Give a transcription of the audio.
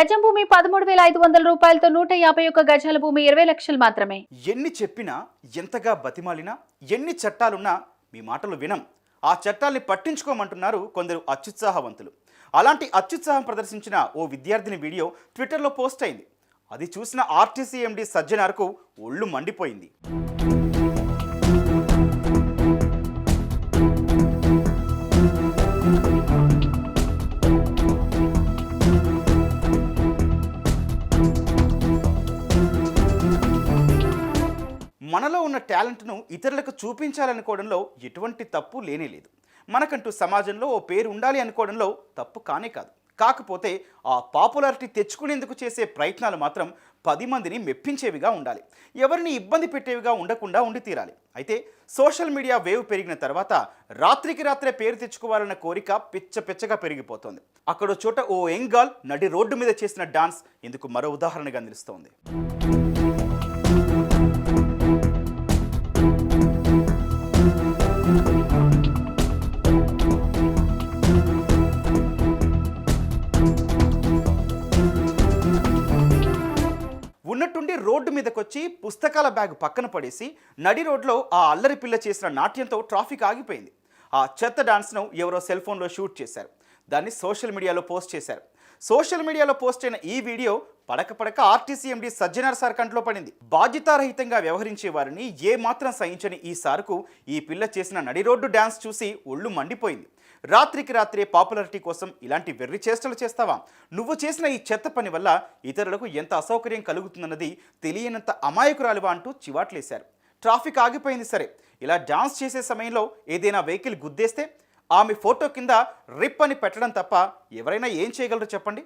గజం భూమి పదమూడు వేల ఐదు వందల రూపాయలతో నూట యాభై ఒక్క గజాల భూమి ఇరవై లక్షలు మాత్రమే. ఎన్ని చెప్పినా ఎంతగా బతిమాలినా ఎన్ని చట్టాలున్నా మీ మాటలు వినం. ఆ చట్టాల్ని పట్టించుకోమంటున్నారు కొందరు అత్యుత్సాహవంతులు. అలాంటి అత్యుత్సాహం ప్రదర్శించిన ఓ విద్యార్థిని వీడియో ట్విట్టర్లో పోస్ట్ అయింది. అది చూసిన ఆర్టీసీ ఎండి సజ్జనార్కు ఒళ్ళు మండిపోయింది. మనలో ఉన్న టాలెంట్ను ఇతరులకు చూపించాలనుకోవడంలో ఎటువంటి తప్పు లేనే లేదు. మనకంటూ సమాజంలో ఓ పేరు ఉండాలి అనుకోవడంలో తప్పు కానే కాదు. కాకపోతే ఆ పాపులారిటీ తెచ్చుకునేందుకు చేసే ప్రయత్నాలు మాత్రం పది మందిని మెప్పించేవిగా ఉండాలి. ఎవరిని ఇబ్బంది పెట్టేవిగా ఉండకుండా ఉండి తీరాలి. అయితే సోషల్ మీడియా వేవ్ పెరిగిన తర్వాత రాత్రికి రాత్రే పేరు తెచ్చుకోవాలన్న కోరిక పిచ్చ పిచ్చగా పెరిగిపోతోంది. అక్కడో చోట ఓ యంగ్ గర్ల్ నడి రోడ్డు మీద చేసిన డాన్స్ ఇందుకు మరో ఉదాహరణగా నిలుస్తోంది. ఉన్నట్టుండి రోడ్డు మీదకొచ్చి పుస్తకాల బ్యాగ్ పక్కన పడేసి నడి రోడ్లో ఆ అల్లరి పిల్ల చేసిన నాట్యంతో ట్రాఫిక్ ఆగిపోయింది. ఆ చెత్త డాన్స్ను ఎవరో సెల్ ఫోన్లో షూట్ చేశారు. దాన్ని సోషల్ మీడియాలో పోస్ట్ చేశారు. సోషల్ మీడియాలో పోస్ట్ అయిన ఈ వీడియో పడక పడక ఆర్టీసీ ఎండి సజ్జనార్ సార్ కంట్లో పడింది. బాధ్యతారహితంగా వ్యవహరించే వారిని ఏ మాత్రం సహించని ఈ సార్కు ఈ పిల్ల చేసిన నడి రోడ్డు చూసి ఒళ్ళు మండిపోయింది. రాత్రికి రాత్రే పాపులారిటీ కోసం ఇలాంటి వెర్రి చేష్టలు చేస్తావా? నువ్వు చేసిన ఈ చెత్త పని వల్ల ఇతరులకు ఎంత అసౌకర్యం కలుగుతుందన్నది తెలియనంత అమాయకురాలువా అంటూ చివాట్లేశారు. ట్రాఫిక్ ఆగిపోయింది సరే. ఇలా డాన్స్ చేసే సమయంలో ఏదైనా వెహికల్ గుద్దేస్తే ఆమె ఫోటో కింద రిప్ అని పెట్టడం తప్ప ఎవరైనా ఏం చేయగలరు చెప్పండి?